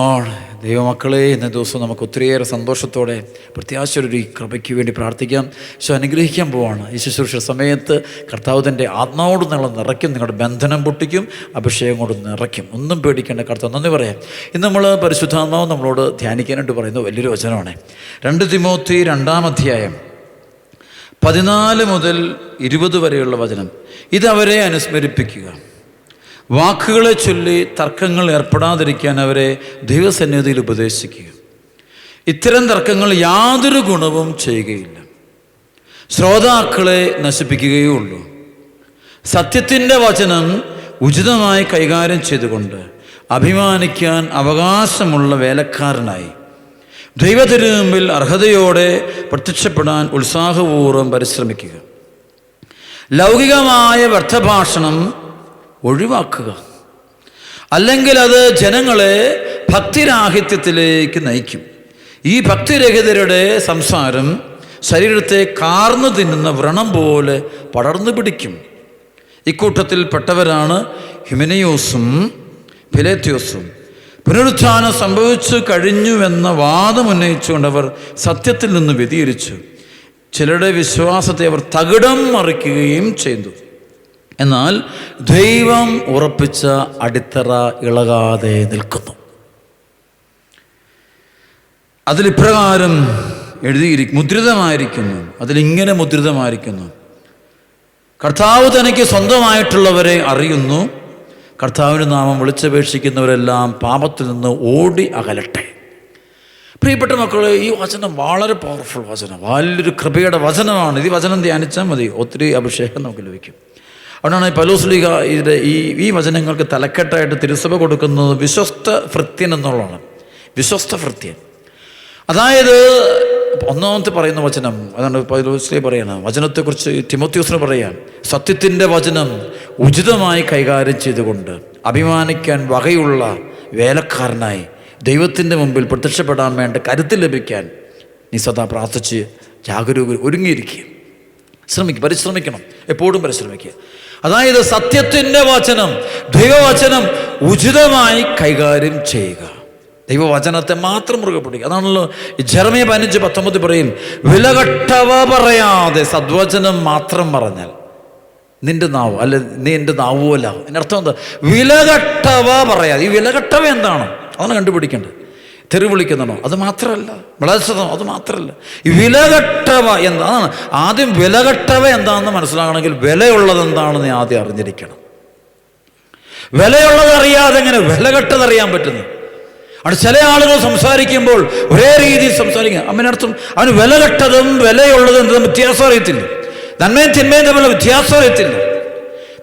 പ്രസ്തലോൺ ദൈവമക്കളെ ഇന്ന ദിവസം നമുക്ക് ഒത്തിരിയേറെ സന്തോഷത്തോടെ പ്രത്യാശയുടെ ഈ കൃപയ്ക്ക് വേണ്ടി പ്രാർത്ഥിക്കാം. ഈശോ അനുഗ്രഹിക്കാൻ പോവാണ്. ഈ ശുശ്രൂഷ സമയത്ത് കർത്താവ് തന്റെ ആത്മാവോട് നിങ്ങൾ നിറയ്ക്കും നിങ്ങളുടെ ബന്ധനം പൊട്ടിക്കും അഭിഷേകം കൊണ്ട് നിറയ്ക്കും. ഒന്നും പേടിക്കേണ്ട കർത്താവ് നന്ദി പറയാം. ഇന്ന് നമ്മൾ പരിശുദ്ധാത്മാവ് നമ്മളോട് ധ്യാനിക്കാനായിട്ട് പറയുന്നത് വലിയൊരു വചനമാണ്. രണ്ട് തിമോത്തി രണ്ടാം അധ്യായം പതിനാല് മുതൽ ഇരുപത് വരെയുള്ള വചനം. ഇതവരെ അനുസ്മരിപ്പിക്കുക. വാക്കുകളെ ചൊല്ലി തർക്കങ്ങൾ ഏർപ്പെടാതിരിക്കാൻ അവരെ ദൈവസന്നിധിയിൽ ഉപദേശിക്കുക. ഇത്തരം തർക്കങ്ങൾ യാതൊരു ഗുണവും ചെയ്യുകയില്ല. ശ്രോതാക്കളെ നശിപ്പിക്കുകയേ ഉള്ളൂ. സത്യത്തിന്റെ വചനം ഉചിതമായി കൈകാര്യം ചെയ്തുകൊണ്ട് അഭിമാനിക്കാൻ അവകാശമുള്ള വേലക്കാരനായി ദൈവത്തിനു മുമ്പിൽ അർഹതയോടെ പ്രത്യക്ഷപ്പെടാൻ ഉത്സാഹപൂർവം പരിശ്രമിക്കുക. ലൗകികമായ വ്യർത്ഥഭാഷണം ഒഴിവാക്കുക. അല്ലെങ്കിൽ അത് ജനങ്ങളെ ഭക്തിരാഹിത്യത്തിലേക്ക് നയിക്കും. ഈ ഭക്തിരഹിതരുടെ സംസാരം ശരീരത്തെ കാർന്നു തിന്നുന്ന വ്രണം പോലെ പടർന്നു പിടിക്കും. ഇക്കൂട്ടത്തിൽ പെട്ടവരാണ് ഹിമനയോസും ഫിലേത്യോസും. പുനരുത്ഥാനം സംഭവിച്ചു കഴിഞ്ഞുവെന്ന വാദം ഉന്നയിച്ചുകൊണ്ടവർ സത്യത്തിൽ നിന്ന് വ്യതിചരിച്ചു ചിലരുടെ വിശ്വാസത്തെ അവർ തകിടം മറിക്കുകയും ചെയ്തു. എന്നാൽ ദൈവം ഉറപ്പിച്ച അടിത്തറ ഇളകാതെ നിൽക്കുന്നു. അതിലിപ്രകാരം എഴുതിയിരി മുദ്രിതമായിരിക്കുന്നു അതിലിങ്ങനെ മുദ്രിതമായിരിക്കുന്നു. കർത്താവ് തനിക്ക് സ്വന്തമായിട്ടുള്ളവരെ അറിയുന്നു. കർത്താവിന്റെ നാമം വിളിച്ചപേക്ഷിക്കുന്നവരെല്ലാം പാപത്തിൽ നിന്ന് ഓടി അകലട്ടെ. പ്രിയപ്പെട്ട മക്കളെ ഈ വചനം വളരെ പവർഫുൾ വചനം വലിയൊരു കൃപയുടെ വചനമാണ്. ഈ വചനം ധ്യാനിച്ചാൽ മതി ഒത്തിരി അഭിഷേകം നമുക്ക് ലഭിക്കും. അതുകൊണ്ടാണ് പലോസ്ലിക ഇതിന്റെ ഈ ഈ വചനങ്ങൾക്ക് തലക്കെട്ടായിട്ട് തിരുസഭ കൊടുക്കുന്നത് വിശ്വസ്ത ഭൃത്യൻ എന്നുള്ളതാണ്. വിശ്വസ്ത ഭൃത്യൻ അതായത് ഒന്നാമത്തെ പറയുന്ന വചനം അതാണ് പൗലോസ്ലി പറയണം. വചനത്തെക്കുറിച്ച് തിമോത്യൂസിന് പറയാം. സത്യത്തിന്റെ വചനം ഉചിതമായി കൈകാര്യം ചെയ്തുകൊണ്ട് അഭിമാനിക്കാൻ വകയുള്ള വേലക്കാരനായി ദൈവത്തിന്റെ മുമ്പിൽ പ്രത്യക്ഷപ്പെടാൻ വേണ്ട കരുത്ത് ലഭിക്കാൻ നീ സദാ പ്രാർത്ഥിച്ച് ജാഗരൂക ഒരുങ്ങിയിരിക്കുക. ശ്രമിക്കുക പരിശ്രമിക്കണം. എപ്പോഴും പരിശ്രമിക്കുക. അതായത് സത്യത്തിന്റെ വചനം ദൈവവചനം ഉചിതമായി കൈകാര്യം ചെയ്യുക. ദൈവവചനത്തെ മാത്രം മുറുകെ പിടിക്കുക. അതാണല്ലോ ജെറമിയ പതിനഞ്ച് പത്തൊമ്പത് പറയും വിലകട്ടവ പറയാതെ സദ്വചനം മാത്രം പറഞ്ഞാൽ നിന്റെ നാവ് അല്ല നീ എന്റെ നാവുമല്ല എന്റെ അർത്ഥം എന്താ? വിലകട്ടവ പറയാതെ. ഈ വിലകട്ടവ എന്താണ്? അതാണ് കണ്ടുപിടിക്കേണ്ടത്. തെറി വിളിക്കുന്നതാണോ അത് മാത്രമല്ല. വിളച്ചതോ അത് മാത്രമല്ല. ഈ വിലകട്ടവ എന്താണ് ആദ്യം വിലകട്ടവ എന്താണെന്ന് മനസ്സിലാകണമെങ്കിൽ വിലയുള്ളത് എന്താണെന്ന് ആദ്യം അറിഞ്ഞിരിക്കണം. വിലയുള്ളത് അറിയാതെ എങ്ങനെ വിലകെട്ടത് അറിയാൻ പറ്റുന്നു? അവിടെ ചില ആളുകൾ സംസാരിക്കുമ്പോൾ ഒരേ രീതിയിൽ സംസാരിക്കുക. അവനർത്ഥം അവന് വിലകെട്ടതും വിലയുള്ളതും എന്തും വ്യത്യാസം അറിയത്തില്ല. നന്മയും തിന്മയും തമ്മിലുള്ള വ്യത്യാസം അറിയത്തില്ല.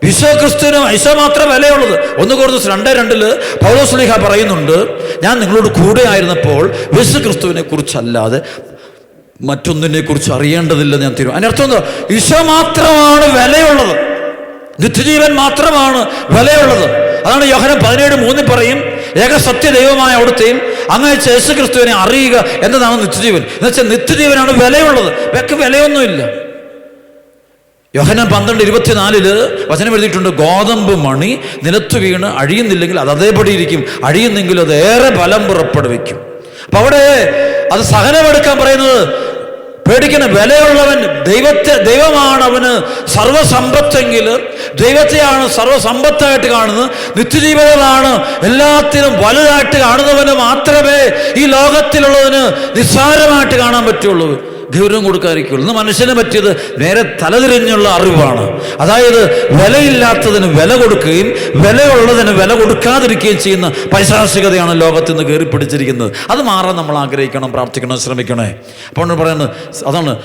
വിശ്വക്രിസ്തുവിനും ഐശോ മാത്രം വിലയുള്ളത് ഒന്ന് കുറച്ച് രണ്ട് രണ്ടിൽ പൗലോസ്ലിഹ പറയുന്നുണ്ട് ഞാൻ നിങ്ങളോട് കൂടെ ആയിരുന്നപ്പോൾ വിശ്വക്രിസ്തുവിനെ കുറിച്ചല്ലാതെ മറ്റൊന്നിനെ കുറിച്ച് അറിയേണ്ടതില്ലെന്ന് ഞാൻ തീരുമാനം അതിനർത്ഥം എന്താ? ഈശോ മാത്രമാണ് വിലയുള്ളത്. നിത്യജീവൻ മാത്രമാണ് വിലയുള്ളത്. അതാണ് യോഹനം പതിനേഴ് മൂന്നിൽ പറയും ഏക സത്യ ദൈവമായ അവിടുത്തെയും അങ്ങനെ യേശു ക്രിസ്തുവിനെ അറിയുക എന്നതാണ് നിത്യജീവൻ. എന്നുവെച്ചാൽ നിത്യജീവനാണ് വിലയുള്ളത്. വെക്ക് വിലയൊന്നുമില്ല. യോഹനം പന്ത്രണ്ട് ഇരുപത്തിനാലിൽ വചനം എഴുതിയിട്ടുണ്ട് ഗോതമ്പ് മണി നിലത്ത് വീണ് അഴിയുന്നില്ലെങ്കിൽ അത് അതേപടി ഇരിക്കും അഴിയുന്നെങ്കിൽ അത് ഏറെ ഫലം പുറപ്പെടുവിക്കും. അപ്പൊ അവിടെ അത് സഹനമെടുക്കാൻ പറയുന്നത് പേടിക്കണ വിലയുള്ളവൻ ദൈവത്തെ ദൈവമാണ് അവന് സർവസമ്പത്തെങ്കിൽ ദൈവത്തെയാണ് സർവസമ്പത്തായിട്ട് കാണുന്നത് നിത്യജീവിതമാണ് എല്ലാത്തിനും വലുതായിട്ട് കാണുന്നവന് മാത്രമേ ഈ ലോകത്തിലുള്ളതിന് നിസ്സാരമായിട്ട് കാണാൻ പറ്റുള്ളൂ. ഗൗരവം കൊടുക്കാതിരിക്കുള്ളൂ. ഇന്ന് മനുഷ്യനെ പറ്റിയത് നേരെ തലതിരിഞ്ഞുള്ള അറിവാണ്. അതായത് വിലയില്ലാത്തതിന് വില കൊടുക്കുകയും വിലയുള്ളതിന് വില കൊടുക്കാതിരിക്കുകയും ചെയ്യുന്ന പൈശാസികതയാണ് ലോകത്ത് നിന്ന് കയറി പിടിച്ചിരിക്കുന്നത്. അത് മാറാൻ നമ്മൾ ആഗ്രഹിക്കണം പ്രാർത്ഥിക്കണം ശ്രമിക്കണേ. അപ്പോൾ പറയുന്നത് അതാണ്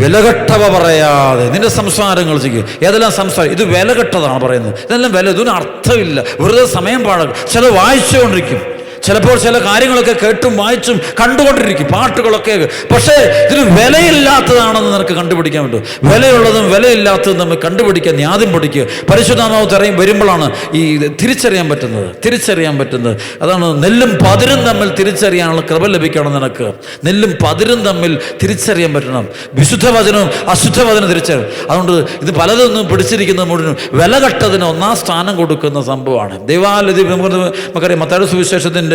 വിലകെട്ടവ പറയാതെ. നിന്റെ സംസാരങ്ങൾ ചെയ്യുക ഏതെല്ലാം സംസാരം ഇത് വിലകെട്ടതാണ് പറയുന്നത്. ഇതെല്ലാം വില ഇതിന് അർത്ഥമില്ല വെറുതെ സമയം പാഴാക്കും ചില വായിച്ചുകൊണ്ടിരിക്കും. ചിലപ്പോൾ ചില കാര്യങ്ങളൊക്കെ കേട്ടും വായിച്ചും കണ്ടുകൊണ്ടിരിക്കും. പാട്ടുകളൊക്കെ പക്ഷേ ഇതിന് വിലയില്ലാത്തതാണെന്ന് നിനക്ക് കണ്ടുപിടിക്കാൻ പറ്റും. വിലയുള്ളതും വിലയില്ലാത്തതും നമ്മൾ കണ്ടുപിടിക്കാൻ നീ ആദ്യം പഠിക്കുക. പരിശുദ്ധാമാവ് തെറയും വരുമ്പോഴാണ് ഈ തിരിച്ചറിയാൻ പറ്റുന്നത്. തിരിച്ചറിയാൻ പറ്റുന്നത്. അതാണ് നെല്ലും പതിരും തമ്മിൽ തിരിച്ചറിയാനുള്ള കൃപ ലഭിക്കണം നിനക്ക്. നെല്ലും പതിരും തമ്മിൽ തിരിച്ചറിയാൻ പറ്റണം. വിശുദ്ധ വചനവും അശുദ്ധ വചനം തിരിച്ചറിയും അതുകൊണ്ട് ഇത് പലതൊന്നും പിടിച്ചിരിക്കുന്ന മുഴുവനും വില കട്ടതിന് ഒന്നാം സ്ഥാനം കൊടുക്കുന്ന സംഭവമാണ്. ദൈവാലതി നമുക്കറിയാം. മത്തായ സുവിശേഷത്തിന്റെ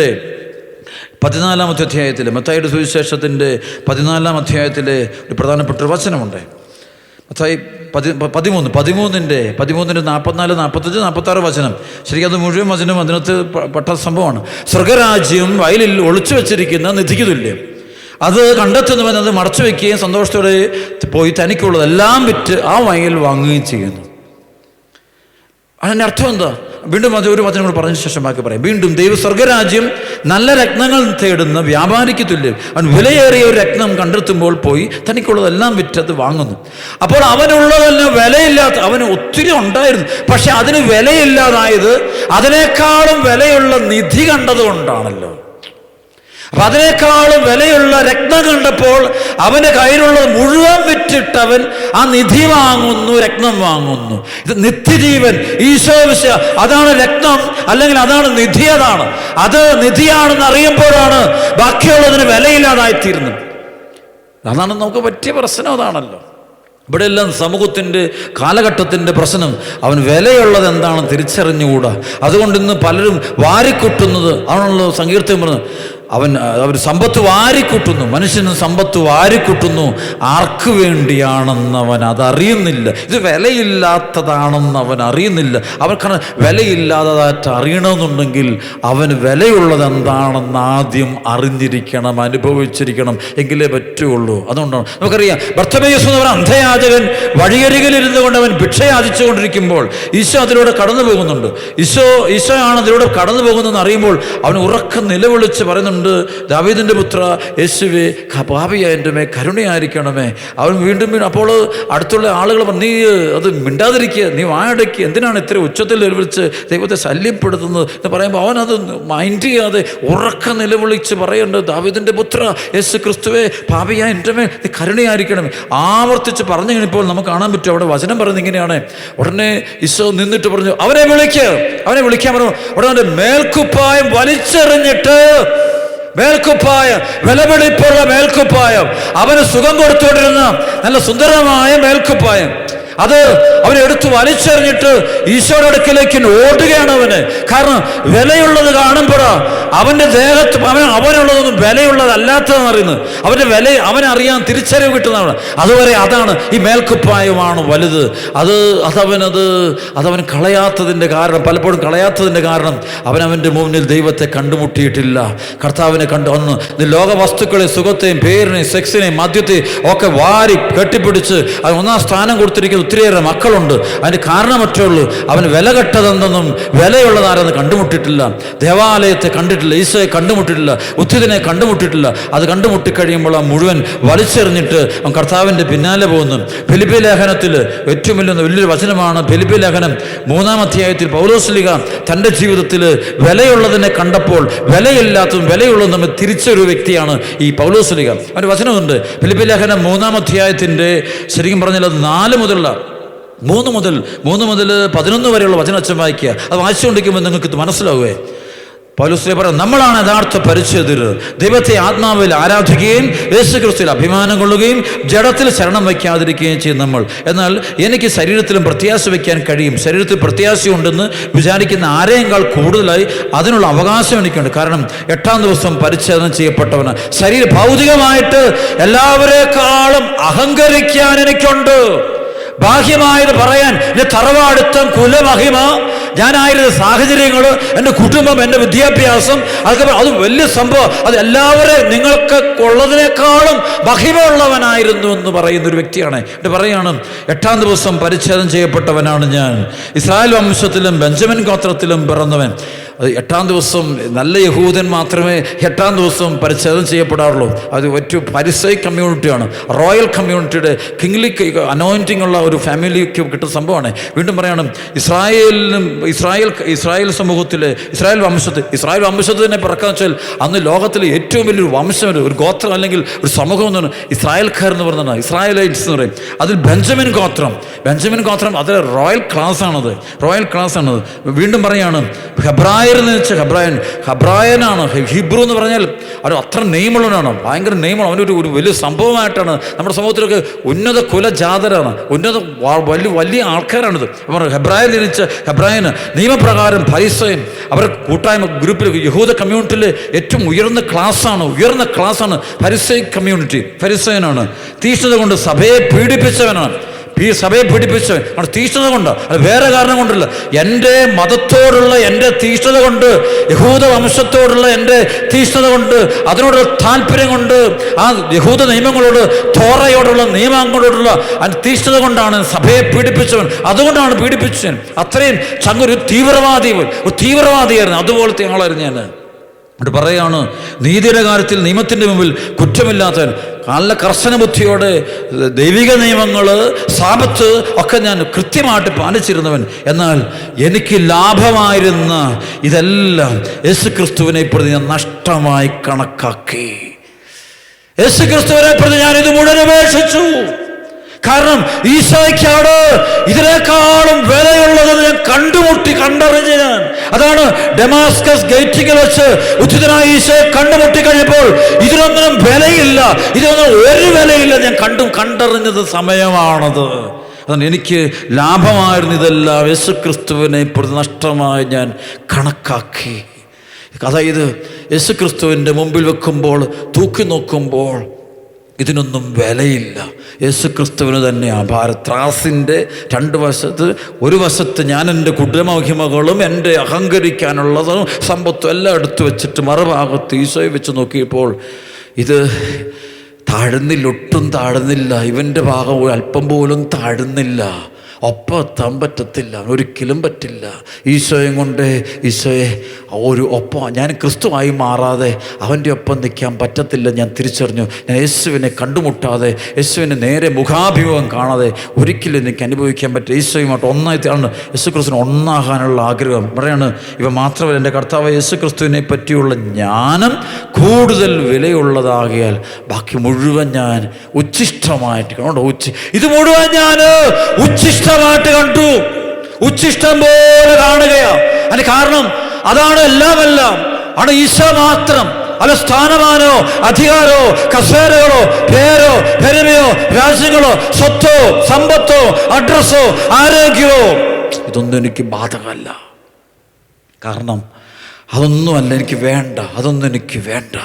പതിനാലാമത്തെ അധ്യായത്തിൽ മത്തായിയുടെ സുവിശേഷത്തിന്റെ പതിനാലാം അധ്യായത്തിൽ ഒരു പ്രധാനപ്പെട്ട വചനമുണ്ട്. മത്തായി പതി പതിമൂന്ന് പതിമൂന്നിന്റെ പതിമൂന്നിന്റെ നാൽപ്പത്തിനാല് നാൽപ്പത്തഞ്ച് നാൽപ്പത്താറ് വചനം. ശരിക്കും അത് മുഴുവൻ വചനം അതിനകത്ത് പെട്ട സംഭവമാണ്. സ്വർഗരാജ്യം വയലിൽ ഒളിച്ചു വെച്ചിരിക്കുന്ന നിധിക്ക് തുല്യം അത് കണ്ടെത്തുന്നവൻ അത് മറച്ചു വയ്ക്കുകയും സന്തോഷത്തോടെ പോയി തനിക്കുള്ളതെല്ലാം വിറ്റ് ആ വയൽ വാങ്ങുകയും ചെയ്യുന്നു. അതിന്റെ അർത്ഥം എന്താ? വീണ്ടും അത് ഒരു വചനം കൂടെ പറഞ്ഞ ശേഷം ബാക്കി പറയാം. വീണ്ടും ദൈവ സ്വർഗരാജ്യം നല്ല രത്നങ്ങൾ തേടുന്ന വ്യാപാരിക്ക് തുല്യം അവൻ വിലയേറിയ ഒരു രത്നം കണ്ടെത്തുമ്പോൾ പോയി തനിക്കുള്ളതെല്ലാം വിറ്റത് വാങ്ങുന്നു. അപ്പോൾ അവനുള്ളതെല്ലാം വിലയില്ലാത്ത അവന് ഒത്തിരി ഉണ്ടായിരുന്നു. പക്ഷെ അതിന് വിലയില്ലാതായത് അതിനേക്കാളും വിലയുള്ള നിധി കണ്ടതുകൊണ്ടാണല്ലോ. അപ്പൊ അതിനേക്കാളും വിലയുള്ള രത്നം കണ്ടപ്പോൾ അവന്റെ കയ്യിലുള്ളത് മുഴുവൻ വിറ്റിട്ട് അവൻ ആ നിധി വാങ്ങുന്നു രത്നം വാങ്ങുന്നു. ഇത് നിത്യജീവൻ ഈശോ വിശ അതാണ് രത്നം അല്ലെങ്കിൽ അതാണ് നിധി അതാണ്. അത് നിധിയാണെന്ന് അറിയുമ്പോഴാണ് ബാക്കിയുള്ളതിന് വിലയില്ലാതായിത്തീരുന്നത്. അതാണ് നമുക്ക് പറ്റിയ പ്രശ്നം അതാണല്ലോ. ഇവിടെ എല്ലാം സമൂഹത്തിന്റെ കാലഘട്ടത്തിന്റെ പ്രശ്നം. അവൻ വിലയുള്ളത് എന്താണെന്ന് തിരിച്ചറിഞ്ഞുകൂടാ. അതുകൊണ്ട് ഇന്ന് പലരും വാരിക്കൊട്ടുന്നത് ആണല്ലോ സങ്കീർത്തം പറഞ്ഞത്. അവൻ അവർ സമ്പത്ത് വാരിക്കൂട്ടുന്നു മനുഷ്യന് സമ്പത്ത് വാരിക്കൂട്ടുന്നു ആർക്ക് വേണ്ടിയാണെന്ന് അവൻ അതറിയുന്നില്ല. ഇത് വിലയില്ലാത്തതാണെന്ന് അവൻ അറിയുന്നില്ല. അവർക്ക് വിലയില്ലാത്തതായിട്ട് അറിയണമെന്നുണ്ടെങ്കിൽ അവന് വിലയുള്ളത് എന്താണെന്ന് ആദ്യം അറിഞ്ഞിരിക്കണം അനുഭവിച്ചിരിക്കണം എങ്കിലേ പറ്റുള്ളൂ. അതുകൊണ്ടാണ്. നമുക്കറിയാം ഭർത്തമേയസ് എന്ന് പറഞ്ഞ അന്ധയാചകൻ വഴിയരികിലിരുന്നു കൊണ്ട് അവൻ ഭിക്ഷയാചിച്ചുകൊണ്ടിരിക്കുമ്പോൾ ഈശോ അതിലൂടെ കടന്നു പോകുന്നുണ്ട് ഈശോ ഈശോ ആണ് അതിലൂടെ കടന്നു പോകുന്നതെന്ന് അറിയുമ്പോൾ അവൻ ഉറക്കം നിലവിളിച്ച് പറയുന്നുണ്ട് ദാവീദിന്റെ പുത്ര യേശുവെ പാപിയ എന്റെ മേ കരുണയായിരിക്കണമേ. അവൻ വീണ്ടും വീണ്ടും അപ്പോൾ അടുത്തുള്ള ആളുകൾ നീ അത് മിണ്ടാതിരിക്കുക നീ വായടയ്ക്കുക എന്തിനാണ് ഇത്ര ഉച്ചത്തിൽ നിലവിളിച്ച് ദൈവത്തെ ശല്യപ്പെടുത്തുന്നത്? എന്ന് പറയുമ്പോൾ അവൻ അത് മൈൻഡ് ചെയ്യാതെ ഉറക്കം നിലവിളിച്ച് പറയേണ്ടത് ദാവീദിന്റെ പുത്ര യേശു ക്രിസ്തുവെ പാപിയായ എന്റെ മേ നീ കരുണയായിരിക്കണമേ. ആവർത്തിച്ച് പറഞ്ഞു കഴിഞ്ഞപ്പോൾ നമുക്ക് കാണാൻ പറ്റും അവിടെ വചനം പറയുന്നത് ഇങ്ങനെയാണ്. ഉടനെ ഈശോ നിന്നിട്ട് പറഞ്ഞു അവനെ വിളിക്കുക അവനെ വിളിക്കാൻ പറഞ്ഞു. ഉടനെ മേൽക്കുപ്പായം വലിച്ചെറിഞ്ഞിട്ട് മേൽക്കുപ്പായം വിലപിടിപ്പുള്ള മേൽക്കുപ്പായം. അവന് സുഖം കൊടുത്തുകൊണ്ടിരുന്ന നല്ല സുന്ദരമായ മേൽക്കുപ്പായം. അത് അവൻ എടുത്തു വലിച്ചെറിഞ്ഞിട്ട് ഈശോയുടെ അടുക്കലേക്ക് ഓടുകയാണ് അവന്. കാരണം വിലയുള്ളത് കാണുമ്പോഴാ അവന്റെ ദേഹത്ത് അവൻ അവനുള്ളതൊന്നും വിലയുള്ളതല്ലാത്തതെന്ന് അറിയുന്നത് അവന്റെ വില അവനറിയാൻ തിരിച്ചറിവ് കിട്ടുന്നതാണ്. അതുവരെ അതാണ് ഈ മേൽക്കുപ്പായമാണ് വലുത്. അത് അതവനത് അതവൻ കളയാത്തതിന്റെ കാരണം പലപ്പോഴും കളയാത്തതിന്റെ കാരണം അവനവന്റെ അവന്റെ മുന്നിൽ ദൈവത്തെ കണ്ടുമുട്ടിയിട്ടില്ല. കർത്താവിനെ കണ്ടു വന്ന് ലോക വസ്തുക്കളെ സുഖത്തെയും പേരിനെയും സെക്സിനെയും മദ്യത്തെയും ഒക്കെ വാരി കെട്ടിപ്പിടിച്ച് അത് ഒന്നാം സ്ഥാനം കൊടുത്തിരിക്കുന്ന. ഒത്തിരിയേറെ മക്കളുണ്ട്. അതിന് കാരണമറ്റേ ഉള്ളൂ അവൻ വില കെട്ടതെന്തെന്നും വിലയുള്ളതാരെന്ന് കണ്ടുമുട്ടിട്ടില്ല ദേവാലയത്തെ കണ്ടിട്ടില്ല ഈശോയെ കണ്ടുമുട്ടിട്ടില്ല ഉത്തിതിനെ കണ്ടുമുട്ടിട്ടില്ല അത് കണ്ടുമുട്ടിക്കഴിയുമ്പോൾ ആ മുഴുവൻ വലിച്ചെറിഞ്ഞിട്ട് അവൻ കർത്താവിന്റെ പിന്നാലെ പോകുന്നു. ഫിലിപ്പി ലേഖനത്തിൽ ഏറ്റവും വലിയ വലിയൊരു വചനമാണ് ഫിലിപ്പി ലേഖനം മൂന്നാം അധ്യായത്തിൽ പൗലോസ്ലിക തന്റെ ജീവിതത്തിൽ വിലയുള്ളതിനെ കണ്ടപ്പോൾ വിലയില്ലാത്തതും വിലയുള്ളതും തിരിച്ചൊരു വ്യക്തിയാണ് ഈ പൗലോസ്ലിക ഒരു വചനമുണ്ട് ഫിലിപ്പി ലേഖനം മൂന്നാം അധ്യായത്തിന്റെ ശരിക്കും പറഞ്ഞാൽ അത് നാല് മുതലുള്ള മൂന്ന് മുതൽ മൂന്ന് മുതൽ പതിനൊന്ന് വരെയുള്ള വചനം അച്ഛൻ വായിക്കുക. അത് വായിച്ചുകൊണ്ടിരിക്കുമ്പോൾ നിങ്ങൾക്ക് ഇത് മനസ്സിലാവുകയെ പൗലുസ്ലേ പറയാം നമ്മളാണ് യഥാർത്ഥ പരിചയത്തിൽ ദൈവത്തെ ആത്മാവിൽ ആരാധിക്കുകയും യേശു ക്രിസ്തുവിൽ അഭിമാനം കൊള്ളുകയും ജഡത്തിൽ ശരണം വയ്ക്കാതിരിക്കുകയും ചെയ്യും നമ്മൾ. എന്നാൽ എനിക്ക് ശരീരത്തിലും പ്രത്യാശ വയ്ക്കാൻ കഴിയും. ശരീരത്തിൽ പ്രത്യാശയുണ്ടെന്ന് വിചാരിക്കുന്ന ആരെയേക്കാൾ കൂടുതലായി അതിനുള്ള അവകാശം എനിക്കുണ്ട്. കാരണം എട്ടാം ദിവസം പരിച്ഛേദനം ചെയ്യപ്പെട്ടവന് ശരീരം ഭൗതികമായിട്ട് എല്ലാവരെക്കാളും അഹങ്കരിക്കാൻ എനിക്കുണ്ട്. ബാഹ്യമായത് പറയാൻ എന്റെ തറവാടുത്തം കുലമഹിമ. ഞാനായിരുന്ന സാഹചര്യങ്ങൾ എന്റെ കുടുംബം എന്റെ വിദ്യാഭ്യാസം അതൊക്കെ അത് വലിയ സംഭവം. അത് എല്ലാവരെയും നിങ്ങൾക്ക് ഉള്ളതിനേക്കാളും മഹിമയുള്ളവനായിരുന്നു എന്ന് പറയുന്ന ഒരു വ്യക്തിയാണ്. എന്റെ പറയാണ് എട്ടാം ദിവസം പരിച്ഛേദം ചെയ്യപ്പെട്ടവനാണ് ഞാൻ. ഇസ്രായേൽ വംശത്തിലും ബെഞ്ചമിൻ ഗോത്രത്തിലും പിറന്നവൻ. എട്ടാം ദിവസം നല്ല യഹൂദൻ മാത്രമേ എട്ടാം ദിവസം പരിച്ഛേദം ചെയ്യപ്പെടാറുള്ളൂ. അത് ഒറ്റ പരിസൈ കമ്മ്യൂണിറ്റിയാണ്. റോയൽ കമ്മ്യൂണിറ്റിയുടെ കിങ്ലി അനോയിന്റിംഗ് ഉള്ള ഒരു ഫാമിലിക്ക് കിട്ടുന്ന സംഭവമാണ്. വീണ്ടും പറയാണ് ഇസ്രായേലിനും ഇസ്രായേൽ ഇസ്രായേൽ സമൂഹത്തിൽ ഇസ്രായേൽ വംശത്തിൽ ഇസ്രായേൽ വംശത്തിൽ തന്നെ പിറക്കാന്ന് വെച്ചാൽ അന്ന് ലോകത്തിലെ ഏറ്റവും വലിയൊരു വംശം ഒരു- ഒരു ഗോത്രം അല്ലെങ്കിൽ ഒരു സമൂഹം എന്ന് പറഞ്ഞാൽ ഇസ്രായേൽക്കാർ എന്ന് പറയുന്നതാണ് ഇസ്രായേലൈറ്റ്സ് എന്ന് പറയും. അതിൽ ബെഞ്ചമിൻ ഗോത്രം. ബെഞ്ചമിൻ ഗോത്രം അത് റോയൽ ക്ലാസ് ആണത് റോയൽ ക്ലാസ് ആണത് വീണ്ടും പറയാണ് ഹെബ്രായ എന്ന് വെച്ചാൽ ഹെബ്രായൻ. ഹെബ്രായനാണ് ഹിബ്രു എന്ന് പറഞ്ഞാൽ അവൻ അത്ര നെയ്മുള്ളവനാണ്. ഭയങ്കര നെയ്മുള്ള അവനൊരു ഒരു വലിയ സംഭവമായിട്ടാണ് നമ്മുടെ സമൂഹത്തിലൊക്കെ ഉന്നത കുലജാതരാണ്. ഉന്നത വലിയ വലിയ ആൾക്കാരാണിത്. അവർ ഹെബ്രായൻ ജനിച്ച ഹെബ്രായന് നിയമപ്രകാരം ഫരിസയൻ. അവർ കൂട്ടായ്മ ഗ്രൂപ്പിൽ യഹൂദ കമ്മ്യൂണിറ്റിയിലെ ഏറ്റവും ഉയർന്ന ക്ലാസ്സാണ് ഉയർന്ന ക്ലാസ്സാണ് ഫരിസൈ കമ്മ്യൂണിറ്റി. ഫരിസയനാണ്. തീഷ്ണത കൊണ്ട് സഭയെ പീഡിപ്പിച്ചവനാണ്. ഈ സഭയെ പീഡിപ്പിച്ചവൻ അവിടെ തീഷ്ണത കൊണ്ട് അത് വേറെ കാരണം കൊണ്ടല്ല. എന്റെ മതത്തോടുള്ള എന്റെ തീഷ്ണത കൊണ്ട് യഹൂദ വംശത്തോടുള്ള എന്റെ തീഷ്ണത കൊണ്ട് അതിനോടുള്ള താല്പര്യം കൊണ്ട് ആ യഹൂദ നിയമങ്ങളോട് തോറയോടുള്ള നിയമങ്ങളോടുള്ള തീഷ്ണത കൊണ്ടാണ് സഭയെ പീഡിപ്പിച്ചവൻ. അതുകൊണ്ടാണ് പീഡിപ്പിച്ചവൻ. അത്രയും ചങ്ങൊരു തീവ്രവാദി ഒരു തീവ്രവാദിയായിരുന്നു. അതുപോലത്തെ ആളായിരുന്നു ഞാൻ എന്നിട്ട് പറയാണ് നീതിയുടെ കാര്യത്തിൽ നിയമത്തിന്റെ മുമ്പിൽ കുറ്റമില്ലാത്തവൻ നല്ല കർശന ബുദ്ധിയോടെ ദൈവിക നിയമങ്ങൾ സാപത്ത് ഒക്കെ ഞാൻ കൃത്യമായിട്ട് പാലിച്ചിരുന്നവൻ. എന്നാൽ എനിക്ക് ലാഭമായിരുന്ന ഇതെല്ലാം യേശു ക്രിസ്തുവിനെ പ്രതി ഞാൻ നഷ്ടമായി കണക്കാക്കി. യേശു ക്രിസ്തുവിനെ പ്രതി ഞാൻ ഇത് മുഴുവൻ ഉപേക്ഷിച്ചു. കാരണം ഈശോയ്ക്കാണ് ഇതിനേക്കാളും വിലയുള്ളത് ഞാൻ കണ്ടുമുട്ടി കണ്ടറിഞ്ഞ് ഞാൻ. അതാണ് ഡെമാസ്കസ് ഗേറ്റിങ്ങിൽ വെച്ച് ഉചിതനായ ഈശോയെ കണ്ടുമുട്ടി കഴിഞ്ഞപ്പോൾ ഇതിനൊന്നും വിലയില്ല ഇതിനൊന്നും ഒരു വിലയില്ല. ഞാൻ കണ്ടും കണ്ടറിഞ്ഞത് സമയമാണത്. അതാണ് എനിക്ക് ലാഭമായിരുന്നു ഇതെല്ലാം. യേശു ക്രിസ്തുവിനെ ഇപ്പോൾ നഷ്ടമായി ഞാൻ കണക്കാക്കി. അതായത് യേശു ക്രിസ്തുവിന്റെ മുമ്പിൽ വെക്കുമ്പോൾ തൂക്കി നോക്കുമ്പോൾ ഇതിനൊന്നും വിലയില്ല. യേശു ക്രിസ്തുവിന് തന്നെയാണ് ഭാരത്രാസിന്റെ രണ്ട് വശത്ത് ഒരു വശത്ത് ഞാൻ എന്റെ കുടുംബമഹിമകളും എന്റെ അഹങ്കരിക്കാനുള്ളതും സമ്പത്തും എല്ലാം എടുത്തു വെച്ചിട്ട് മറുഭാഗത്ത് ഈശോയെ വെച്ച് നോക്കിയപ്പോൾ ഇത് താഴുന്നില്ല ഒട്ടും താഴുന്നില്ല. ഇവന്റെ ഭാഗം അല്പം പോലും താഴുന്നില്ല. ഒപ്പം എത്താൻ പറ്റത്തില്ല ഒരിക്കലും പറ്റില്ല. ഈശോയും കൊണ്ട് ഈശോയെ ഒരു ഒപ്പം ഞാൻ ക്രിസ്തുവായി മാറാതെ അവന്റെ ഒപ്പം നിൽക്കാൻ പറ്റത്തില്ല ഞാൻ തിരിച്ചറിഞ്ഞു. ഞാൻ യേശുവിനെ കണ്ടുമുട്ടാതെ യേശുവിനെ നേരെ മുഖാഭിമുഖം കാണാതെ ഒരിക്കലും എനിക്ക് അനുഭവിക്കാൻ പറ്റില്ല. ഈശോയുമായിട്ട് ഒന്നായിട്ടാണ് യേശു ക്രിസ്തുവിന് ഒന്നാകാനുള്ള ആഗ്രഹം. പറയാണ് ഇവ മാത്രമല്ല എന്റെ കർത്താവ് യേശു ക്രിസ്തുവിനെ പറ്റിയുള്ള ജ്ഞാനം കൂടുതൽ വിലയുള്ളതാകിയാൽ ബാക്കി മുഴുവൻ ഞാൻ ഉച്ഛിഷ്ടമായിട്ട് കണ്ടോ ഉച്ചി ഇത് മുഴുവൻ ഞാൻ ഉച്ഛിഷ്ടമായിട്ട് കണ്ടു. ഉച്ഛിഷ്ടം പോലെ കാണുകയാ. അതിന് കാരണം അതാണ് എല്ലാം എല്ലാം ആണ് ഈശോ മാത്രം. അല്ല സ്ഥാനമാനോ അധികാരോ കസേരകളോ പേരോ പെരുമയോ രാജ്യങ്ങളോ സ്വത്തോ സമ്പത്തോ അഡ്രസ്സോ ആരോഗ്യമോ. ഇതൊന്നും എനിക്ക് ബാധകമല്ല. കാരണം അതൊന്നുമല്ല എനിക്ക് വേണ്ട. അതൊന്നും എനിക്ക് വേണ്ട.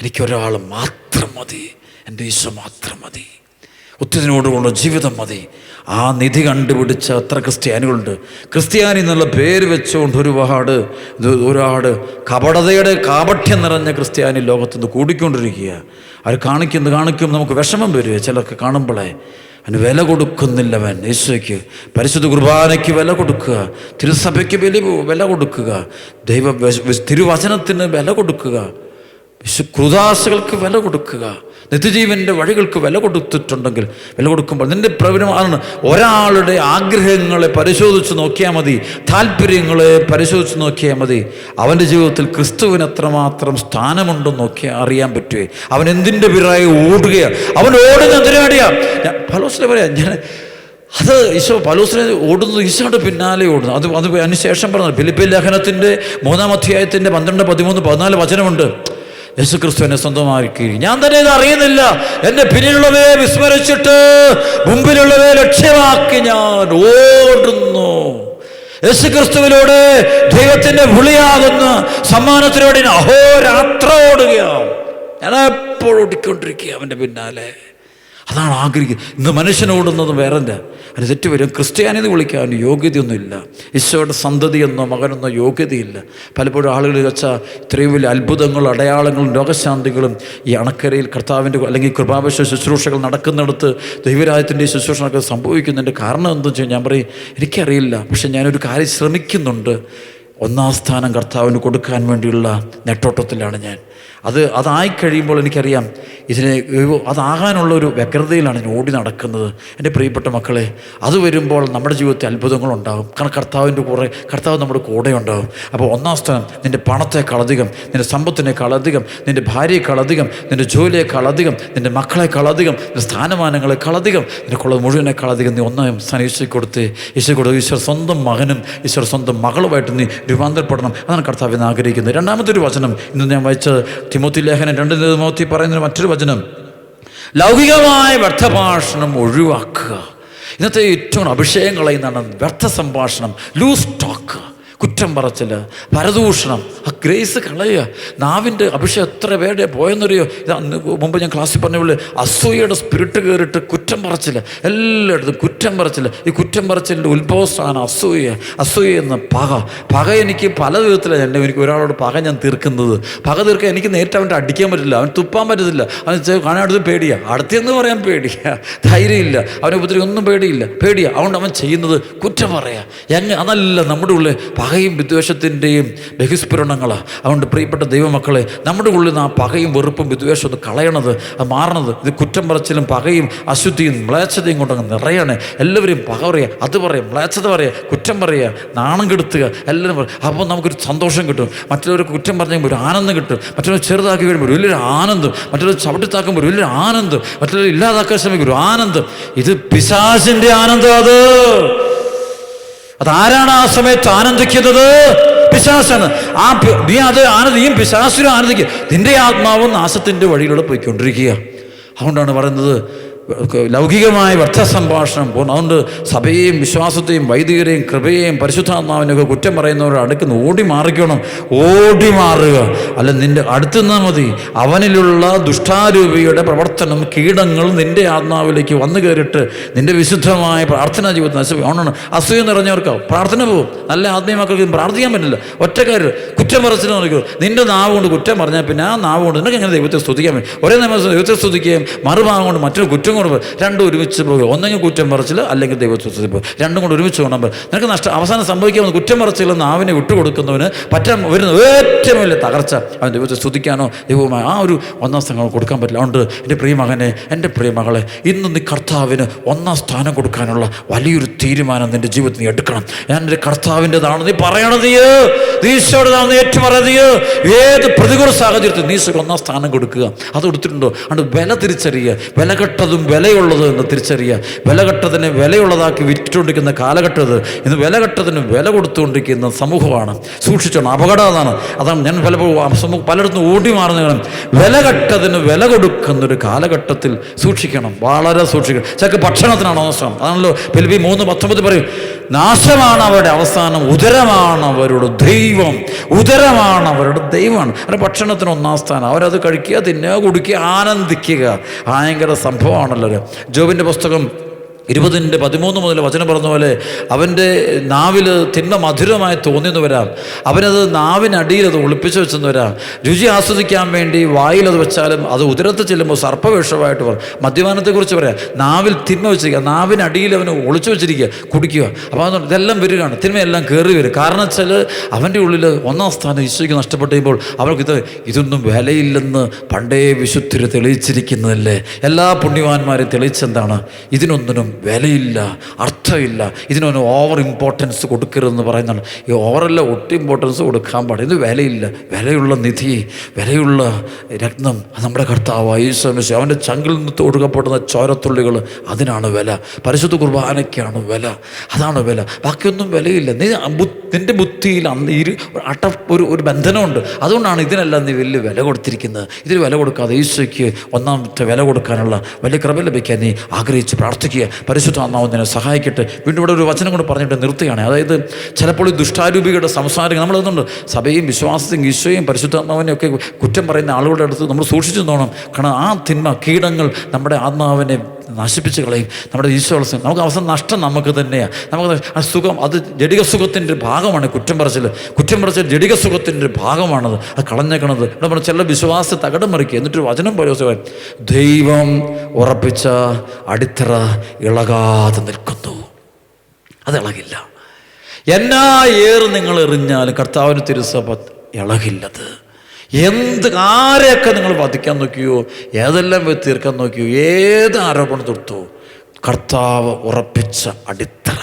എനിക്കൊരാൾ മാത്രം മതി. എന്റെ ഈശോ മാത്രം മതി. ഒത്തിരിനോടുള്ള ജീവിതം മതി. ആ നിധി കണ്ടുപിടിച്ച അത്ര ക്രിസ്ത്യാനികളുണ്ട്. ക്രിസ്ത്യാനി എന്നുള്ള പേര് വെച്ചുകൊണ്ട് ഒരുപാട് ഒരുപാട് കപടതയുടെ കാപഠ്യം നിറഞ്ഞ ക്രിസ്ത്യാനി ലോകത്ത് നിന്ന് കൂടിക്കൊണ്ടിരിക്കുക. അവർ കാണിക്കുന്നത് കാണിക്കും നമുക്ക് വിഷമം വരിക ചിലർക്ക് കാണുമ്പോഴേ അതിന് വില കൊടുക്കുന്നില്ലവൻ യേശുക്ക് പരിശുദ്ധ കുർബാനയ്ക്ക് വില കൊടുക്കുക. തിരുസഭയ്ക്ക് വില വില കൊടുക്കുക. ദൈവ തിരുവചനത്തിന് വില കൊടുക്കുക. വിശു കൃതാസകൾക്ക് വില കൊടുക്കുക. നിത്യജീവന്റെ വഴികൾക്ക് വില കൊടുത്തിട്ടുണ്ടെങ്കിൽ വില കൊടുക്കുമ്പോൾ നിന്റെ പ്രവരമാണ് ഒരാളുടെ ആഗ്രഹങ്ങളെ പരിശോധിച്ച് നോക്കിയാൽ മതി താല്പര്യങ്ങളെ പരിശോധിച്ച് നോക്കിയാൽ മതി. അവന്റെ ജീവിതത്തിൽ ക്രിസ്തുവിന് എത്രമാത്രം സ്ഥാനമുണ്ടെന്ന് നോക്കിയാൽ അറിയാൻ പറ്റുമേ അവൻ എന്തിന്റെ പിറായി ഓടുകയാണ് അവൻ ഓടുന്ന എന്തിനാടിയാ? ഞാൻ ഫലോസിനെ പറയാം ഞാൻ അത് ഈശോ പലൂസിനെ ഓടുന്നത് ഈശോയുടെ പിന്നാലെ ഓടുന്നു അത് അത് അതിനുശേഷം പറഞ്ഞു ഫിലിപ്പിൻ ലേഖനത്തിന്റെ മൂന്നാം അധ്യായത്തിന്റെ പന്ത്രണ്ട് പതിമൂന്ന് പതിനാല് വചനമുണ്ട്. യേശു എന്നെ സ്വന്തമാക്കി ഞാൻ തന്നെ ഇത് അറിയുന്നില്ല. എന്റെ പിന്നിലുള്ളവയെ വിസ്മരിച്ചിട്ട് മുമ്പിലുള്ളവയെ ലക്ഷ്യമാക്കി ഞാൻ ഓടുന്നു. യേശുക്രിസ്തുവിലൂടെ ദൈവത്തിന്റെ വിളിയാകുന്ന സമ്മാനത്തിലൂടെ അഹോരാത്ര ഓടുകയാണ് ഞാൻ എപ്പോഴും ഓടിക്കൊണ്ടിരിക്കുക അവന്റെ പിന്നാലെ. അതാണ് ആഗ്രഹിക്കുന്നത്. ഇന്ന് മനുഷ്യനോടുന്നത് വേറെ അത് അതിന് ക്രിസ്ത്യാനിത് വിളിക്കാൻ യോഗ്യതയൊന്നുമില്ല. ഈശോയുടെ സന്തതിയെന്നോ മകനെന്നോ യോഗ്യതയില്ല. പലപ്പോഴും ആളുകൾ വെച്ചാൽ ഇത്രയും വലിയ അത്ഭുതങ്ങളും അടയാളങ്ങളും രോഗശാന്തികളും ഈ അണക്കരയിൽ കർത്താവിന്റെ അല്ലെങ്കിൽ കൃപാപേക്ഷ ശുശ്രൂഷകൾ നടക്കുന്നിടത്ത് ദൈവരാജ്യത്തിന്റെ ശുശ്രൂഷകളൊക്കെ സംഭവിക്കുന്നതിന്റെ കാരണം എന്താണെന്ന് വെച്ചാൽ ഞാൻ പറയും എനിക്കറിയില്ല. പക്ഷെ ഞാനൊരു കാര്യം ശ്രമിക്കുന്നുണ്ട്. ഒന്നാം സ്ഥാനം കർത്താവിന് കൊടുക്കാൻ വേണ്ടിയുള്ള നെട്ടോട്ടത്തിലാണ് ഞാൻ. അത് അതായി കഴിയുമ്പോൾ എനിക്കറിയാം ഇതിനെ അതാകാനുള്ള ഒരു വ്യഗ്രതയിലാണ് ഞാൻ ഓടി നടക്കുന്നത്. എന്റെ പ്രിയപ്പെട്ട മക്കളെ അത് വരുമ്പോൾ നമ്മുടെ ജീവിതത്തിൽ അത്ഭുതങ്ങളുണ്ടാകും. കാരണം കർത്താവിന്റെ കൂടെ കർത്താവ് നമ്മുടെ കൂടെ ഉണ്ടാകും അപ്പോൾ ഒന്നാം സ്ഥാനം നിന്റെ പണത്തെക്കാളധികം നിന്റെ സമ്പത്തിനേക്കാളധികം നിന്റെ ഭാര്യയെക്കാളധികം നിന്റെ ജോലിയേക്കാളധികം നിന്റെ മക്കളെക്കാളധികം നിന്റെ സ്ഥാനമാനങ്ങളെക്കാളധികം നിനക്കുള്ളത് മുഴുവനേക്കാളധികം നീ ഒന്നാം സ്ഥാനം ഈശോ കൊടുത്ത് ഈശോ കൊടുത്ത് ഈശ്വർ സ്വന്തം മകനും ഈശ്വർ സ്വന്തം മകളുമായിട്ട് നീ രൂപാന്തരപ്പെടണം. അതാണ് കർത്താവിന് ആഗ്രഹിക്കുന്നത്. രണ്ടാമത്തെ ഒരു വചനം ഇന്ന് ഞാൻ വായിച്ച തിമോത്തി ലേഖനം രണ്ട് തിമോത്തി പറയുന്ന മറ്റൊരു വചനം. ലൗകികമായ വ്യർത്ഥഭാഷണം ഒഴിവാക്കുക. ഇന്നത്തെ ഏറ്റവും അഭിഷേകം കളയുന്നതാണ് വ്യർത്ഥ സംഭാഷണം ലൂസ് ടോക്ക് കുറ്റം പറച്ചിൽ പരദൂഷണം. ആ ഗ്രേസ് കളയുക. നാവിന്റെ അഭിഷേകം എത്ര പേരുടെ പോയെന്നറിയോ? ഇത് മുമ്പ് ഞാൻ ക്ലാസ്സിൽ പറഞ്ഞ പോലെ അസൂയയുടെ സ്പിരിറ്റ് കയറിയിട്ട് കുറ്റം പറച്ചില്ല എല്ലായിടത്തും കുറ്റം പറച്ചില്ല ഈ കുറ്റം പറച്ചിലിന്റെ ഉത്ഭവസ്ഥാനം അസൂയ. അസൂയ എന്ന പക. പക എനിക്ക് പല വിധത്തിലാണ് എന്റെ എനിക്ക് ഒരാളോട് പക ഞാൻ തീർക്കുന്നത്. പക തീർക്കാൻ എനിക്ക് നേരിട്ട് അവന്റെ അടിക്കാൻ പറ്റില്ല. അവൻ തുപ്പാൻ പറ്റത്തില്ല. അവൻ കാണാൻ അടുത്ത് പേടിയാ. അടുത്തെന്ന് പറയാൻ പേടിയാ. ധൈര്യമില്ല. അവനെ ഉപദ്രവം ഒന്നും പേടിയില്ല. പേടിയാ. അതുകൊണ്ട് അവൻ ചെയ്യുന്നത് കുറ്റം പറയാം. എങ്ങനെ അതല്ല നമ്മുടെ ഉള്ളിൽ പകയും വിദ്വേഷത്തിന്റെയും ബഹിസ്ഫുരണങ്ങളാണ് അതുകൊണ്ട് പ്രിയപ്പെട്ട ദൈവമക്കളെ നമ്മുടെ ഉള്ളിൽ നിന്ന് ആ പകയും വെറുപ്പും വിദ്വേഷവും കളയണത് അത് മാറണത്. ഇത് കുറ്റം പറച്ചിലും പകയും അശുദ്ധിയും മ്ലേച്ഛതയും കൊണ്ടങ്ങ് നിറയണേ. എല്ലാവരും പക പറയുക അത് പറയാം മ്ലേച്ഛത പറയുക കുറ്റം പറയുക നാണം കെടുത്തുക എല്ലാവരും പറയും അപ്പോൾ നമുക്കൊരു സന്തോഷം കിട്ടും. മറ്റുള്ളവർക്ക് കുറ്റം പറഞ്ഞാൽ ഒരു ആനന്ദം കിട്ടും. മറ്റുള്ളവർ ചെറുതാക്കി കഴിയുമ്പോൾ വലിയൊരു ആനന്ദം. മറ്റുള്ളവർ ചവിട്ടിത്താക്കുമ്പോൾ വലിയൊരു ആനന്ദം. മറ്റുള്ളവർ ഇല്ലാതാക്കാൻ ശ്രമിക്കും ഒരു ആനന്ദം. ഇത് പിശാചിന്റെ ആനന്ദം അത്. അതാരാണ് ആ സമയത്ത് ആനന്ദിക്കുന്നത്? പിശാസാണ്. ആ നീ അത് ആനന്ദ നീയും പിശാസിനും ആനന്ദിക്കുക നിന്റെ ആത്മാവും നാശത്തിന്റെ വഴിയിലൂടെ പോയിക്കൊണ്ടിരിക്കുക. അതുകൊണ്ടാണ് പറയുന്നത് ലൗകികമായ വ്യർത്ഥ സംഭാഷണം പോകുന്നു. അതുകൊണ്ട് സഭയെയും വിശ്വാസത്തെയും വൈദികരെയും കൃപയെയും പരിശുദ്ധാത്മാവിനൊക്കെ കുറ്റം പറയുന്നവരുടെ അടുക്കുന്ന ഓടി മാറിക്കണം. ഓടി മാറുക. അല്ല നിന്റെ അടുത്തുനിന്നാൽ മതി. അവനിലുള്ള ദുഷ്ടാരൂപിയുടെ പ്രവർത്തനം കീടങ്ങൾ നിന്റെ ആത്മാവിലേക്ക് വന്നു കയറിയിട്ട് നിന്റെ വിശുദ്ധമായ പ്രാർത്ഥനാ ജീവിതം അതുകൊണ്ടാണ് അസൂയ നിറഞ്ഞവർക്ക്? പ്രാർത്ഥന പോകും നല്ല ആത്മീയ മക്കൾക്ക് പ്രാർത്ഥിക്കാൻ പറ്റില്ല. ഒറ്റക്കാര് കുറ്റം പറച്ചിട്ട് നോക്കൂ നിന്റെ നാവ് കൊണ്ട് കുറ്റം പറഞ്ഞാൽ പിന്നെ ആ നാവ് കൊണ്ട് നിനക്ക് എങ്ങനെ ദൈവത്തെ സ്തുതിക്കാൻ പറ്റും? ഒരേ നിയമം ദൈവത്തെ സ്തുതിക്കുകയും മറുഭാഗം കൊണ്ട് മറ്റൊരു കുറ്റം പോകും രണ്ടും ഒരുമിച്ച് പോകുക ഒന്നെങ്കിൽ കുറ്റം പറച്ചില്ല അല്ലെങ്കിൽ ദൈവത്വത്തിൽ പോകും രണ്ടും കൂടെ ഒരുമിച്ച് പോകണം നിനക്ക് നഷ്ടം അവസാനം സംഭവിക്കാവുന്ന കുറ്റം പറച്ചില്ല നാവിനെ വിട്ടുകൊടുക്കുന്നവന് പറ്റാൻ വരുന്ന ഏറ്റവും വലിയ തകർച്ച. അവൻ ദൈവത്തെ സ്തുതിക്കാനോ ദൈവവുമായി ആ ഒരു ഒന്നാം സ്ഥാനം കൊടുക്കാൻ പറ്റില്ല. അതുകൊണ്ട് എന്റെ പ്രിയ മകനെ എന്റെ പ്രിയ മകളെ ഇന്ന് നീ കർത്താവിന് ഒന്നാം സ്ഥാനം കൊടുക്കാനുള്ള വലിയൊരു തീരുമാനം നിന്റെ ജീവിതത്തിൽ നീ എടുക്കണം. ഞാൻ എന്റെ കർത്താവിന്റെതാണ്. നീ പറയണത് നീ ഏറ്റവും ഏറ്റു പറയുന്നത് ഏത് പ്രതികൂല സാഹചര്യത്തിൽ നീ ഒന്നാം സ്ഥാനം കൊടുക്കുക. അത് കൊടുത്തിട്ടുണ്ടോ? അതുകൊണ്ട് വില തിരിച്ചറിയുക. വിലകെട്ടതും വിലയുള്ളത് എന്ന് തിരിച്ചറിയുക. വിലകെട്ടതിനെ വിലയുള്ളതാക്കി വിറ്റുകൊണ്ടിരിക്കുന്ന കാലഘട്ടത് ഇന്ന് വിലകെട്ടതിന് വില കൊടുത്തുകൊണ്ടിരിക്കുന്ന സമൂഹമാണ്. സൂക്ഷിച്ചോണം. അപകടം അതാണ് അതാണ് ഞാൻ പലപ്പോഴും പലയിടത്തും ഓടി മാറുന്ന കാണും വിലകെട്ടതിന് വില കൊടുക്കുന്നൊരു കാലഘട്ടത്തിൽ സൂക്ഷിക്കണം. വളരെ സൂക്ഷിക്കണം. ചിലക്ക് ഭക്ഷണത്തിനാണ് നാശം അതാണല്ലോ ഫിലിപ്പി മൂന്ന് പത്തൊമ്പത് പറയും നാശമാണ് അവരുടെ അവസാനം. ഉദരമാണ് അവരുടെ ദൈവം. ഉദരമാണ് അവരുടെ ദൈവമാണ്. അവരുടെ ഭക്ഷണത്തിന് ഒന്നാം സ്ഥാനം. അവരത് കഴിക്കുക തിന്നുക കുടിക്കുക ആനന്ദിക്കുക. ഭയങ്കര സംഭവമാണല്ലോ ഇത്. ജോബിന്റെ പുസ്തകം ഇരുപതിന്റെ പതിമൂന്ന് മുതൽ വചനം പറഞ്ഞ പോലെ അവന്റെ നാവിൽ തിന്മ മധുരമായി തോന്നിയെന്ന് വരാം. അവനത് നാവിനടിയിൽ അത് ഒളിപ്പിച്ച് വെച്ചെന്ന് വരാം. രുചി ആസ്വദിക്കാൻ വേണ്ടി വായിൽ അത് വെച്ചാലും അത് ഉദരത്ത് ചെല്ലുമ്പോൾ സർപ്പവേഷമായിട്ട് പറയും മദ്യപാനത്തെക്കുറിച്ച് പറയാം. നാവിൽ തിന്മ വെച്ചിരിക്കുക. നാവിനടിയിൽ അവന് ഒളിച്ചു വെച്ചിരിക്കുക. കുടിക്കുക. അപ്പോൾ അത് ഇതെല്ലാം വരികയാണ്. തിന്മയെല്ലാം കയറി വരും. കാരണം വെച്ചാൽ അവന്റെ ഉള്ളിൽ ഒന്നാം സ്ഥാനം ഈശോയ്ക്ക് നഷ്ടപ്പെട്ടുമ്പോൾ അവർക്ക് ഇത് ഇതൊന്നും വിലയില്ലെന്ന് പണ്ടേ വിശുദ്ധര് തെളിയിച്ചിരിക്കുന്നതല്ലേ? എല്ലാ പുണ്യവാന്മാരും തെളിയിച്ചെന്താണ്? ഇതിനൊന്നിനും വിലയില്ല അർത്ഥമില്ല. ഇതിനൊന്നും ഓവർ ഇമ്പോർട്ടൻസ് കൊടുക്കരുതെന്ന് പറയുന്നതാണ്. ഈ ഓവറല്ല ഒട്ടും ഇമ്പോർട്ടൻസ് കൊടുക്കാൻ പാടില്ല. ഇത് വിലയില്ല. വിലയുള്ള നിധി വിലയുള്ള രത്നം നമ്മുടെ കർത്താവ് ഈശ്വരൻ അവന്റെ ചങ്കിൽ നിന്ന് ഒഴുകപ്പെടുന്ന ചോരത്തുള്ളികൾ അതിനാണ് വില. പരിശുദ്ധ കുർബാനയ്ക്കാണ് വില. അതാണ് വില. ബാക്കിയൊന്നും വിലയില്ല. നീ നിന്റെ ബുദ്ധിയിൽ അന്ന് ഇരു അട്ട ഒരു ഒരു ബന്ധനമുണ്ട്. അതുകൊണ്ടാണ് ഇതിനെല്ലാം നീ വലിയ വില കൊടുത്തിരിക്കുന്നത്. ഇതിന് വില കൊടുക്കാതെ ഈശോയ്ക്ക് ഒന്നാമത്തെ വില കൊടുക്കാനുള്ള വലിയ കൃപ ലഭിക്കാൻ നീ ആഗ്രഹിച്ച് പ്രാർത്ഥിക്കുക. പരിശുദ്ധ നിന്നെ സഹായിക്കട്ടെ. വീണ്ടും ഇവിടെ ഒരു വചനം കൊണ്ട് പറഞ്ഞിട്ട് നിർത്തുകയാണ്. അതായത് ചിലപ്പോൾ ഈ ദുഷ്ടാരൂപികളുടെ സംസാരം നമ്മളതുകൊണ്ട് സഭയും വിശ്വാസത്തെയും ഈശോയും പരിശുദ്ധാത്മാവിനെയും ഒക്കെ കുറ്റം പറയുന്ന ആളുകളുടെ അടുത്ത് നമ്മൾ സൂക്ഷിച്ചു തോന്നണം കാരണം ആ തിന്മ കീടങ്ങൾ നമ്മുടെ ആത്മാവിനെ നശിപ്പിച്ച് കളയും നമ്മുടെ ഈശോ നമുക്ക് അവസാനം നഷ്ടം നമുക്ക് തന്നെയാണ് നമുക്ക് ആ സുഖം അത് ജടിക സുഖത്തിന്റെ ഭാഗമാണ് കുറ്റം പറച്ചിൽ. കുറ്റം പറച്ചിൽ ജടിക സുഖത്തിന്റെ ഒരു ഭാഗമാണത്. അത് കളഞ്ഞേക്കണത്. നമ്മൾ ചില വിശ്വാസത്തെ തകടം മറിക്കുക. എന്നിട്ടൊരു വചനം പോലെ ദൈവം ഉറപ്പിച്ച അടിത്തറ ഇളകാതെ നിൽക്കുന്നു. അത് ഇളകില്ല. എന്നാ ഏറ് നിങ്ങൾ എറിഞ്ഞാൽ കർത്താവിന് തിരുസഭ ഇളകില്ലത്. എന്ത് ആരെയൊക്കെ നിങ്ങൾ വധിക്കാൻ നോക്കിയോ? ഏതെല്ലാം തീർക്കാൻ നോക്കിയോ? ഏത് ആരോപണം തൊട്ടോ കർത്താവ് ഉറപ്പിച്ച അടിത്തറ.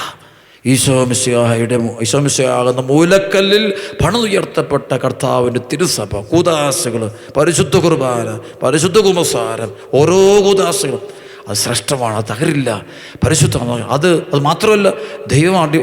ഈശോമിശിഹായുടെ ഈശോമിശിഹാകുന്ന മൂലക്കല്ലിൽ പണിതുയർത്തപ്പെട്ട കർത്താവിന്റെ തിരുസഭ കൂതാശകൾ പരിശുദ്ധ കുർബാന പരിശുദ്ധ കുമസാരം ഓരോ കൂതാശകളും അത് ശ്രേഷ്ഠമാണ് അത് തകരില്ല. പരിശുദ്ധമാണ് അത് അത് മാത്രമല്ല ദൈവം അടി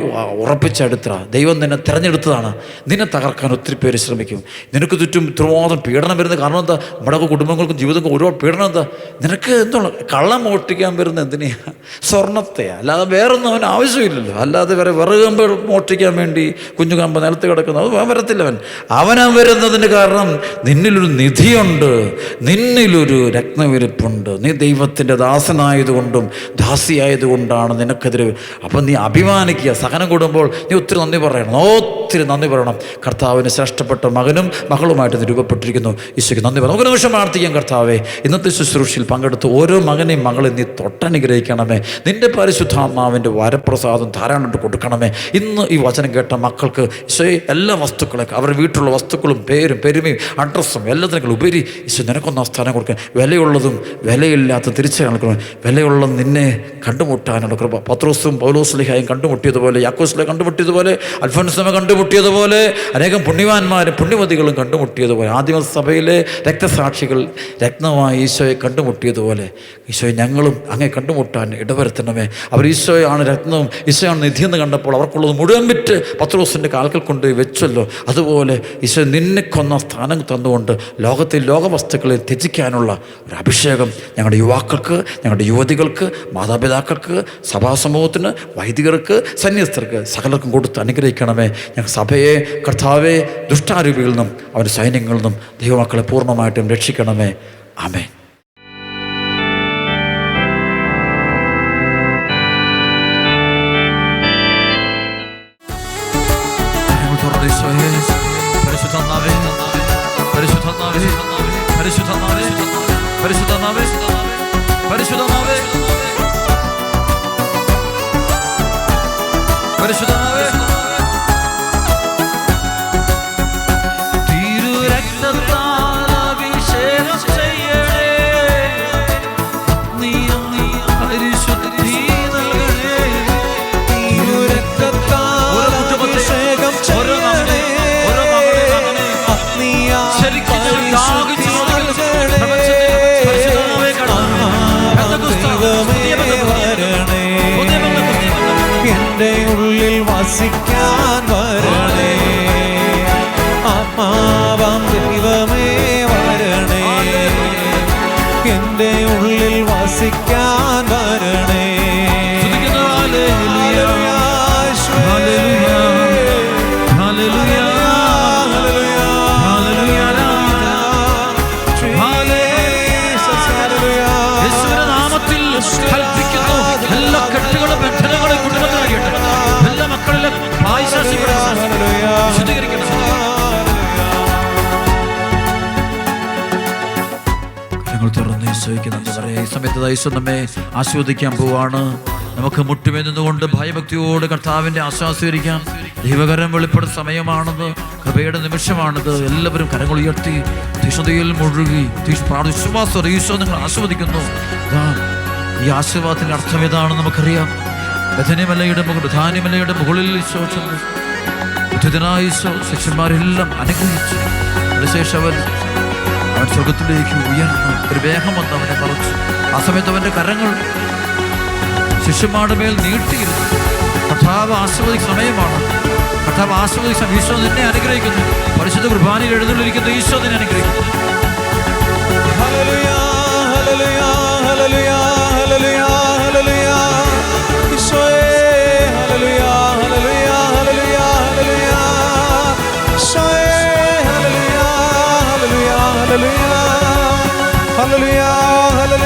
ഉറപ്പിച്ചെടുത്ത ദൈവം നിന്നെ തിരഞ്ഞെടുത്തതാണ്. നിന്നെ തകർക്കാൻ ഒത്തിരി പേര് ശ്രമിക്കും. നിനക്ക് ചുറ്റും ഇത്രമാത്രം പീഡനം വരുന്ന കാരണം എന്താ? നമ്മുടെ കുടുംബങ്ങൾക്കും ജീവിതങ്ങൾക്കും ഒരുപാട് പീഡനം എന്താ? നിനക്ക് എന്താണ് കള്ളം മോഷ്ടിക്കാൻ വരുന്ന എന്തിനെയാണ് സ്വർണത്തെ അല്ലാതെ വേറൊന്നും അവൻ ആവശ്യമില്ലല്ലോ. അല്ലാതെ വേറെ വിറകമ്പ് മോഷ്ടിക്കാൻ വേണ്ടി കുഞ്ഞു കമ്പ് നിലത്ത് കിടക്കുന്ന. അത് അവൻ വരത്തില്ല അവൻ. അവനാ വരുന്നതിന് കാരണം നിന്നിലൊരു നിധിയുണ്ട്. നിന്നിലൊരു രത്നവിരിപ്പുണ്ട്. നീ ദൈവത്തിന്റെ ദാസനായതുകൊണ്ടും ദാസിയായതുകൊണ്ടാണ് നിനക്കെതിരെ. അപ്പം നീ അഭിമാനിക്കുക. സഹനം കൂടുമ്പോൾ നീ ഒത്തിരി നന്ദി പറയണം. ഒത്തിരി നന്ദി പറയണം. കർത്താവിന് ശ്രേഷ്ഠപ്പെട്ട മകനും മകളുമായിട്ട് ഇത് രൂപപ്പെട്ടിരിക്കുന്നു. ഈശോയ്ക്ക് നന്ദി പറയണം നമുക്ക് നിമിഷം പ്രാർത്ഥിക്കാം കർത്താവേ. ഇന്നത്തെ ശുശ്രൂഷയിൽ പങ്കെടുത്ത് ഓരോ മകനെയും മകളെ നീ തൊട്ടനുഗ്രഹിക്കണമേ. നിന്റെ പരിശുദ്ധാത്മാവിന്റെ വരപ്രസാദം ധാരാളമായിട്ട് കൊടുക്കണമേ. ഇന്ന് ഈ വചനം കേട്ട മക്കൾക്ക് ഈശോയെ എല്ലാ വസ്തുക്കളൊക്കെ അവരുടെ വീട്ടിലുള്ള വസ്തുക്കളും പേരും പെരുമയും അഡ്രസ്സും എല്ലാത്തിനേക്കാളും ഉപരി ഈശോ നിനക്കൊന്ന് സ്ഥാനം കൊടുക്കാൻ. വിലയുള്ളതും വിലയില്ലാത്ത തിരിച്ചറിയണം വിലയുള്ള നിന്നെ കണ്ടുമുട്ടാനുള്ള കൃപ. പത്രോസും പൗലോസ്ലിഹായും കണ്ടുമുട്ടിയതുപോലെ യാക്കോസ്ലെ കണ്ടുമുട്ടിയതുപോലെ അൽഫോൻസമ കണ്ടുമുട്ടിയതുപോലെ അനേകം പുണ്യവാന്മാരും പുണ്യമതികളും കണ്ടുമുട്ടിയതുപോലെ ആദിമ സഭയിലെ രക്തസാക്ഷികൾ രത്നമായി ഈശോയെ കണ്ടുമുട്ടിയതുപോലെ ഈശോയെ ഞങ്ങളും അങ്ങേ കണ്ടുമുട്ടാൻ ഇടവരുത്തണമേ. അവർ ഈശോയാണ് രത്നവും ഈശോയാണ് നിധിയെന്ന് കണ്ടപ്പോൾ അവർക്കുള്ളത് മുഴുവൻ വിറ്റ് പത്രോസിന്റെ കാൽക്കൽ കൊണ്ട് വെച്ചല്ലോ. അതുപോലെ ഈശോ നിന്നെ കൊന്ന സ്ഥാനം തന്നുകൊണ്ട് ലോകത്തിൽ ലോകവസ്തുക്കളെ ത്യജിക്കാനുള്ള ഒരു അഭിഷേകം ഞങ്ങളുടെ യുവാക്കൾക്ക് ഞങ്ങളുടെ യുവതികൾക്ക് മാതാപിതാക്കൾക്ക് സഭാസമൂഹത്തിന് വൈദികർക്ക് സന്യസ്തർക്ക് സകലർക്കും കൊടുത്ത് അനുഗ്രഹിക്കണമേ. ഞങ്ങൾ സഭയെ കർത്താവെ ദുഷ്ടാരൂപികളിൽ നിന്നും അവന്റെ സൈന്യങ്ങളിൽ നിന്നും ദൈവമക്കളെ പൂർണമായിട്ടും രക്ഷിക്കണമേ. ആമേ തുറന്ന് പറയാം. ഈ സമയത്ത് നമ്മെ ആസ്വദിക്കാൻ പോവാണ്. നമുക്ക് മുട്ടുമേ നിന്നുകൊണ്ട് ഭയഭക്തിയോട് കർത്താവിന്റെ ആശ്വാസീകരിക്കാം ദൈവകരം വെളിപ്പെടുന്ന സമയമാണത് കൃപയുടെ നിമിഷമാണിത്. എല്ലാവരും കരങ്ങൾ ഉയർത്തി തീഷ്ണതയിൽ മുഴുകി വിശ്വാസം ഈശോ നിങ്ങൾ ആസ്വദിക്കുന്നു. ഈ ആശീർവാദത്തിന്റെ അർത്ഥം ഏതാണെന്ന് നമുക്കറിയാം. ബഥനിമലയുടെ മുകളിൽ ധാന്യമലയുടെ മുകളിൽ ഈശോ ചെന്നു. ഈശോ ശിഷ്യന്മാരെല്ലാം അനുഗ്രഹിച്ചു. അതിനുശേഷം അവൻ അവൻ സ്വർഗത്തിലേക്ക് ഉയർന്നു ഒരു വേഗം വന്ന് അവനെ പറച്ചു ആ സമയത്ത് അവന്റെ കരങ്ങൾ ശിഷ്യന്മാരുടെ മേൽ നീട്ടിയിരുന്നു. കർത്താവ് ആസ്വദിക്കുന്ന സമയമാണ്. കർത്താവ് ആസ്വദിക്കുന്ന ഈശോ നിന്നെ അനുഗ്രഹിക്കുന്നു. പരിശുദ്ധ കുർബാനയിൽ എഴുന്നള്ളിരിക്കുന്ന ഈശോ നിന്നെ അനുഗ്രഹിക്കുന്നു. ഈശോയേ, ഹല്ലേലൂയ, ഹല്ലേലൂയ, ഹല്ലേലൂയ, ഹല്ലേലൂയ. ഈശോയേ, ഹലലുയാ ഹലലുയാ ഹലലുയാ